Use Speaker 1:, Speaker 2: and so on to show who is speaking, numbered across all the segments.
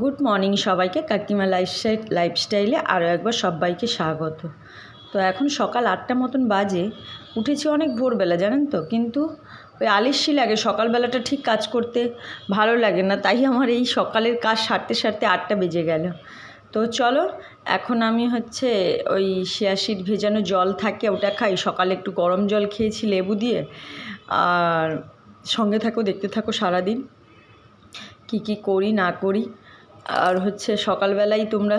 Speaker 1: Good morning সবাইকে কাকিমা lifestyle লাইফস্টাইলে আরও একবার সবাইকে স্বাগত। তো এখন সকাল আটটা মতন বাজে উঠেছি অনেক ভোরবেলা জানেন তো? কিন্তু ওই আলিস্যি লাগে সকালবেলাটা ঠিক কাজ করতে ভালো লাগে না তাই আমার এই সকালের কাজ সারতে সারতে আটটা বেজে গেল। তো চলো, এখন আমি হচ্ছে ওই শিয়াশিট ভেজানো জল থাকে ওটা খাই। সকালে একটু গরম জল খেয়েছি লেবু দিয়ে। আর সঙ্গে থাকো, দেখতে থাকো সারাদিন। কি কি করি, না করি। আর হচ্ছে সকালবেলাই তোমরা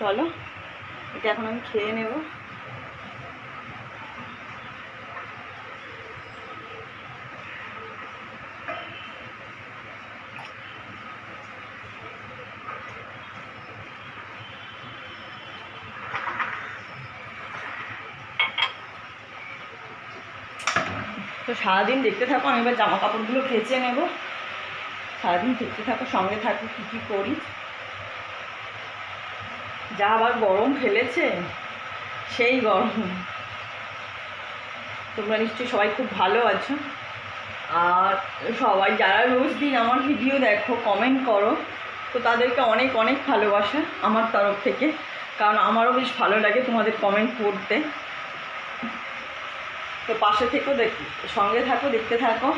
Speaker 1: চলো, এটা এখন আমি খেয়ে নেব। তো সারাদিন দেখতে থাকো, আমি এবার জামা কাপড়গুলো কেচে নেব। সারাদিন দেখতে থাকো, সঙ্গে থাকো, কী কী করি। যা আবার গরম ফেলেছে, সেই গরম। তোমরা নিশ্চয়ই সবাই খুব ভালো আছো। আর সবাই যারা রোজ দিন আমার ভিডিও দেখো কমেন্ট করো, তো তাদেরকে অনেক অনেক ভালোবাসা আমার তরফ থেকে। কারণ আমারও বেশ ভালো লাগে তোমাদের কমেন্ট পড়তে। তো পাশে থেকেও দেখ, সঙ্গে থাকো, দেখতে থাকো।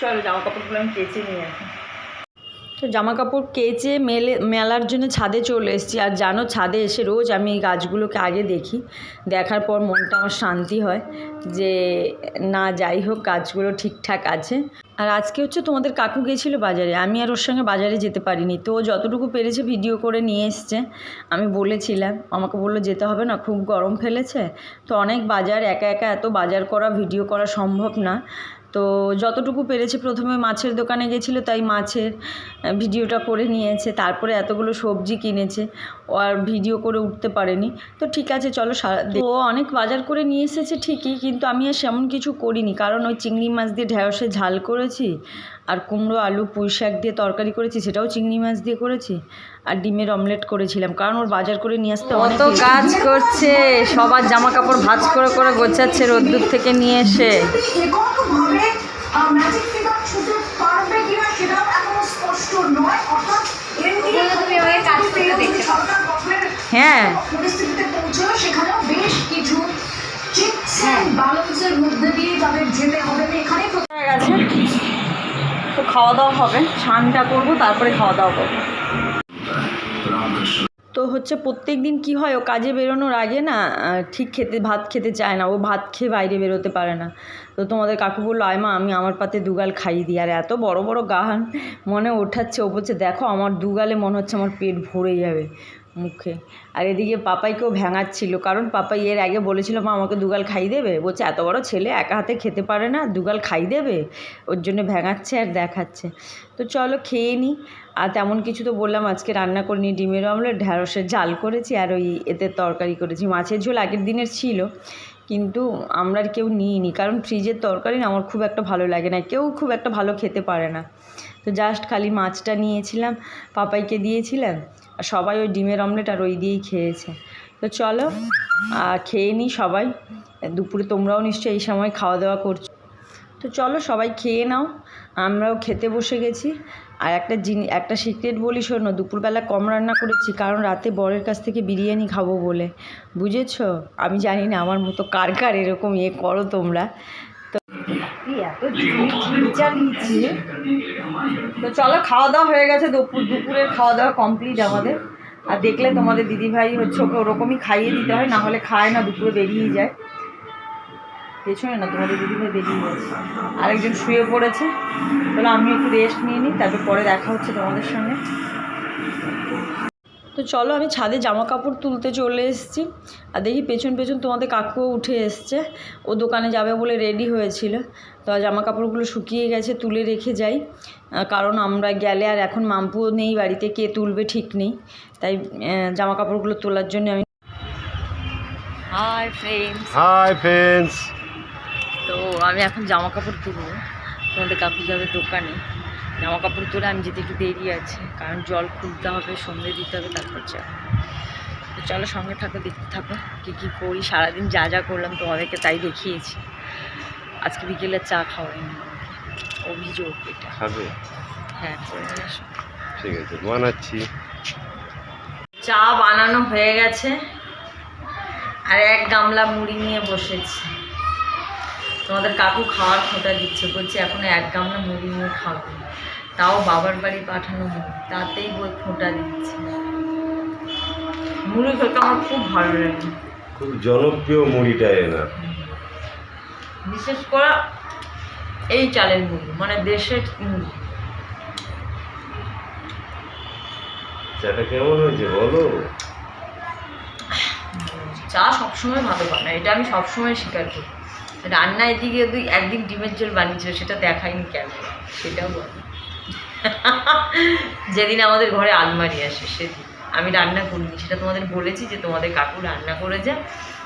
Speaker 1: চলো জামা কাপড়গুলো আমি কেচে নিয়ে আসি তো জামা কাপড় কেচে মেলে, মেলার জন্য ছাদে চলে এসেছি। আর জানো, ছাদে এসে রোজ আমি এই গাছগুলোকে আগে দেখি। দেখার পর মনটা আমার শান্তি হয় যে, না, যাই হোক, গাছগুলো ঠিকঠাক আছে। আর আজকে হচ্ছে তোমাদের কাকু গিয়েছিল বাজারে। আমি আর ওর সঙ্গে বাজারে যেতে পারিনি। তো ও যতটুকু পেরেছে ভিডিও করে নিয়ে এসছে। আমি বলেছিলাম, আমাকে বলল, যেতে হবে না, খুব গরম ফেলেছে। তো অনেক বাজার, একা একা এত বাজার করা, ভিডিও করা সম্ভব না। তো যতটুকু পেরেছে প্রথমে মাছের দোকানে গেছিল, তাই মাছের ভিডিওটা করে নিয়েছে। তারপরে এতগুলো সবজি কিনেছে আর ভিডিও করে উঠতে পারেনি। তো ঠিক আছে, চলো সারা ও অনেক বাজার করে নিয়ে এসেছে ঠিকই, কিন্তু আমি আর সেমন কিছু করিনি। কারণ ওই চিংড়ি মাছ দিয়ে ঢ্যাঁড়সে ঝাল করেছি, আর কুমড়ো, আলু পুঁই শাক দিয়ে তরকারি করেছি, সেটাও চিংড়ি মাছ দিয়ে করেছি। আর ডিমের অমলেট করেছিলাম। কারণ ওর বাজার করে নিয়ে আসতে অত কাজ করছে। সবার জামা কাপড় ভাজ করে করে গোছাচ্ছে রোদ্দুর থেকে নিয়ে এসে। হ্যাঁ। তো খাওয়া দাওয়া হবে। স্নানটা করব তারপরে খাওয়া দাওয়া করব। তো হচ্ছে প্রত্যেক দিন কী হয়? ও কাজে বেরোনোর আগে না ঠিক খেতে, ভাত খেতে চায় না। ও ভাত খেয়ে বাইরে বেরোতে পারে না। তো তোমাদের কাকু বলল আয়মা আমি আমার পাতে দুগাল খাইয়ে দিই। আর এত বড় বড় গান মনে ওঠাচ্ছে। ও বলছে, দেখো, আমার দুগালে মনে হচ্ছে আমার পেট ভরে যাবে মুখে। আর এদিকে পাপাইকেও ভেঙাচ্ছিল। কারণ পাপাই এর আগে বলেছিল, মা, আমাকে দুগাল খাই দেবে? বলছে, এত বড় ছেলে একা হাতে খেতে পারে না দুগাল খাই দেবে? ওর জন্য ভেঙাচ্ছে আর দেখাচ্ছে। তো চলো খেয়ে নিই আর তেমন কিছু তো বললাম, আজকে রান্না করিনি ডিমের অমলেট ঢ্যাঁড়সের ঝাল করেছি আর ওই এতে তরকারি করেছি। মাছের ঝোল আগের দিনের ছিল, কিন্তু আমরা আর কেউ নিইনি, কারণ ফ্রিজের তরকারি না আমার খুব একটা ভালো লাগে না, কেউ খুব একটা ভালো খেতে পারে না। তো জাস্ট খালি মাছটা নিয়েছিলাম, পাপাইকে দিয়েছিলাম, আর সবাই ওই ডিমের অমলেট আর ওই দিয়েই খেয়েছে। তো চলো খেয়ে নিই সবাই, দুপুরে তোমরাও নিশ্চয়ই এই সময় খাওয়া দাওয়া করছ। তো চলো সবাই খেয়ে নাও, আমরাও খেতে বসে গেছি। আর একটা জিনি, একটা সিক্রেট বলি শোনো, দুপুরবেলা কম রান্না করেছি, কারণ রাতে বরের কাছ থেকে বিরিয়ানি খাব বলে। বুঝেছ? আমি জানি না আমার মতো কার কার এরকম ইয়ে করো তোমরা। তো তো চলো খাওয়া দাওয়া হয়ে গেছে, দুপুর, দুপুরের খাওয়া দাওয়া কমপ্লিট আমাদের। আর দেখলে তোমাদের দিদিভাই হচ্ছে ওকে ওরকমই খাইয়ে দিতে হয়, না হলে খায় না, দুপুরে বেরিয়ে যায়। পেছনে না তোমাদের দিদিভাই বেরিয়ে গেছে। আরেকজন শুয়ে পড়েছে। তাহলে আমি একটু রেস্ট নিয়ে নিই তারপর পরে দেখা হচ্ছে তোমাদের সঙ্গে। তো চলো আমি ছাদে জামা কাপড় তুলতে চলে এসেছি। আর দেখি পেছন পেছন তোমাদের কাকুও উঠে এসছে। ও দোকানে যাবে বলে রেডি হয়েছিল। তো জামা কাপড়গুলো শুকিয়ে গেছে তুলে রেখে যাই। কারণ আমরা গেলে আর এখন মাম্পুও নেই বাড়িতে কে তুলবে ঠিক নেই। তাই জামা কাপড়গুলো তোলার জন্য আমি হাই ফ্রেন্ডস
Speaker 2: হাই ফ্রেন্ডস
Speaker 1: আমি এখন জামা কাপড় তুলবো। তোমাদের কাকু যাবে দোকানে। জামা কাপড় তুলে আমি যেতে একটু দেরি আছে কারণ জল খুলতে হবে সন্ধে দিতে হবে তারপর যাব। তো চলো সঙ্গে থাকো দেখতে থাকো কী কী করি। সারাদিন যা যা করলাম তোমাদেরকে তাই দেখিয়েছি। আজকে বিকেলে চা খাওয়াইনি। অভিযোগ এটা।
Speaker 2: খাবে?
Speaker 1: হ্যাঁ করে
Speaker 2: ঠিক আছে বানাচ্ছি।
Speaker 1: চা বানানো হয়ে গেছে। আর এক গামলা মুড়ি নিয়ে বসেছি। তোমাদের কাকু খাওয়ার খোঁটা দিচ্ছে বলছে এখন এক গামলা মুড়ি নিয়ে খাবে তাও বাবার বাড়ি পাঠানো মুড়ি তাতেই বই খোঁটা দিচ্ছে। মুড়ি খেতে আমার খুব ভালো লাগে।
Speaker 2: খুব জনপ্রিয় মুড়িটা এনা
Speaker 1: বিশেষ করে এই চালের মুড়ি মানে দেশের মুড়ি।
Speaker 2: চাটা কেমন হয়েছে বলো?
Speaker 1: চা সবসময় ভালো বানায় এটা আমি সবসময় স্বীকার করি। রান্না এদিকে দুই, একদিন ডিমের ঝোল বানিয়েছিল, সেটা দেখাইনি কেন? সেটাও বল। যেদিন আমাদের ঘরে আলমারি আসে, সেদিন। আমি রান্না করিনি, সেটা তোমাদের বলেছি যে তোমাদের কাকু রান্না করেছে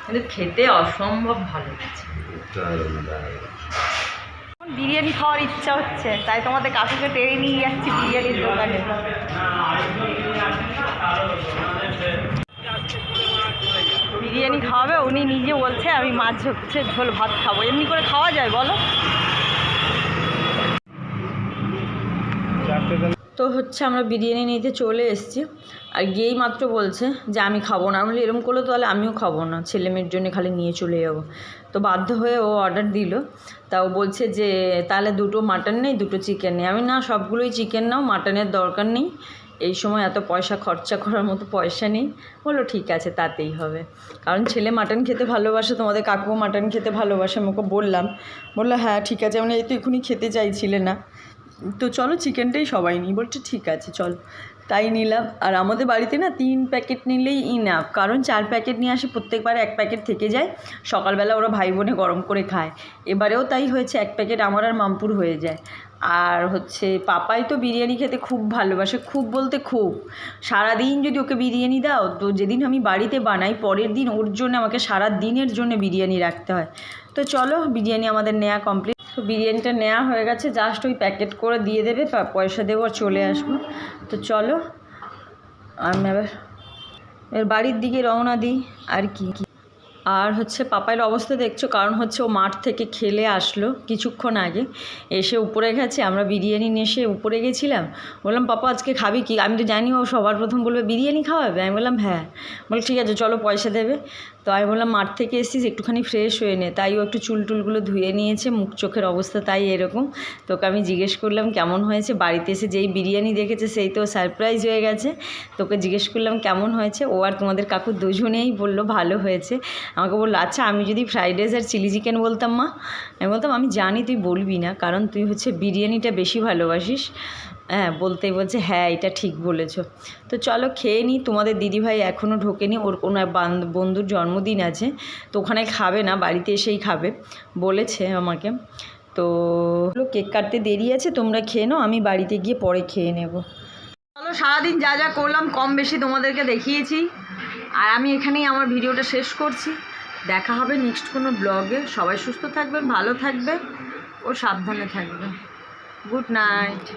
Speaker 1: কিন্তু খেতে অসম্ভব ভালো
Speaker 2: দারুণ
Speaker 1: বিরিয়ানি খাওয়ার ইচ্ছা হচ্ছে, তাই তোমাদের কাকুকে টেনে নিয়ে যাচ্ছি বিরিয়ানির দোকানে বিরিয়ানি খাওয়াবে উনি নিজে বলছে, আমি মাছ হচ্ছে ঝোল ভাত খাব। এমনি করে খাওয়া যায়, বলো। তো হচ্ছে আমরা বিরিয়ানি নিতে চলে এসেছি। আর গিয়েই মাত্র বলছে যে, আমি খাব না। আমি বলি এরকম করলে তাহলে আমিও খাব না। ছেলে মেয়ের জন্য খালি নিয়ে চলে যাব। তো বাধ্য হয়ে ও অর্ডার দিল। তা ও বলছে যে, তাহলে দুটো মাটন নেই, দুটো চিকেন নেই। আমি, না, সবগুলোই চিকেন নাও মাটনের দরকার নেই। এই সময় এত পয়সা খরচা করার মতো পয়সা নেই। বলো ঠিক আছে, তাতেই হবে। কারণ ছেলে মাটন খেতে ভালোবাসে, তোমাদের কাকুও মাটন খেতে ভালোবাসে আমাকে বললাম। বলল হ্যাঁ ঠিক আছে। মানে এই তো এখনই খেতে চাইছিলে না। তো চলো চিকেনটাই সবাই নিই। বলছে, ঠিক আছে, চল। তাই নিলাম। আর আমাদের বাড়িতে না তিন প্যাকেট নিলেই ইনাফ কারণ চার প্যাকেট নিয়ে আসে, প্রত্যেকবার এক প্যাকেট থেকে যায়। সকালবেলা ওরা ভাই বোনে গরম করে খায়। এবারেও তাই হয়েছে, এক প্যাকেট আমার আর মামপুর হয়ে যায়। আর হচ্ছে পাপাই তো বিরিয়ানি খেতে খুব ভালোবাসে, খুব বলতে খুব। সারাদিন যদি ওকে বিরিয়ানি দাও, তো যেদিন আমি বাড়িতে বানাই, পরের দিন ওর জন্য আমাকে সারা দিনের জন্য বিরিয়ানি রাখতে হয়। তো চলো, বিরিয়ানি আমাদের নেওয়া কমপ্লিট তো বিরিয়ানিটা নেওয়া হয়ে গেছে জাস্ট ওই প্যাকেট করে দিয়ে দেবে পয়সা দেবো আর চলে আসব। তো চলো, আমি এবার এর বাড়ির দিকে রওনা দিই, আর কি। আর হচ্ছে পাপাইয়ের অবস্থা দেখছ, কারণ হচ্ছে ও মাঠ থেকে খেলে আসলো কিছুক্ষণ আগে। এসে উপরে গেছে, আমরা বিরিয়ানি নিয়ে এসে উপরে গেছিলাম। বললাম, পাপা, আজকে খাবি কি? আমি তো জানি ও সবার প্রথম বলবে, বিরিয়ানি খাওয়াবে? আমি বললাম হ্যাঁ। বলে, ঠিক আছে, চলো পয়সা দেবে। তো আমি বললাম মাঠ থেকে এসেছিস, একটুখানি ফ্রেশ হয়ে নে। তাই ও একটু চুল টুলগুলো ধুয়ে নিয়েছে, মুখ চোখের অবস্থা তাই এরকম। তোকে আমি জিজ্ঞেস করলাম, কেমন হয়েছে? বাড়িতে এসে যেই বিরিয়ানি দেখেছে সেই তো সারপ্রাইজ হয়ে গেছে। তোকে জিজ্ঞেস করলাম, কেমন হয়েছে? ও আর তোমাদের কাকু দুজনেই বলল, ভালো হয়েছে। আমাকে বলল আচ্ছা আমি যদি ফ্রাইড রাইস আর চিলি চিকেন বলতাম, মা? আমি বলতাম, আমি জানি, তুই বলবি না। কারণ তুই হচ্ছে বিরিয়ানিটা বেশি ভালোবাসিস। হ্যাঁ বলতেই বলছে হ্যাঁ এটা ঠিক বলেছ। তো চলো খেয়ে নিই তোমাদের দিদিভাই এখনও ঢোকেনি, ওর বান্ধ- বন্ধুর জন্মদিন আছে, তো ওখানে খাবে না, বাড়িতে এসেই খাবে, বলেছে আমাকে। তো কেক কাটতে দেরি আছে, তোমরা খেয়ে নাও, আমি বাড়িতে গিয়ে পরে খেয়ে নেব। চলো, সারাদিন যা যা করলাম, কম বেশি তোমাদেরকে দেখিয়েছি, আর আমি এখানেই আমার ভিডিওটা শেষ করছি। দেখা হবে নেক্সট কোনো ব্লগে। সবাই সুস্থ থাকবেন, ভালো থাকবে ও সাবধানে থাকবে গুড নাইট।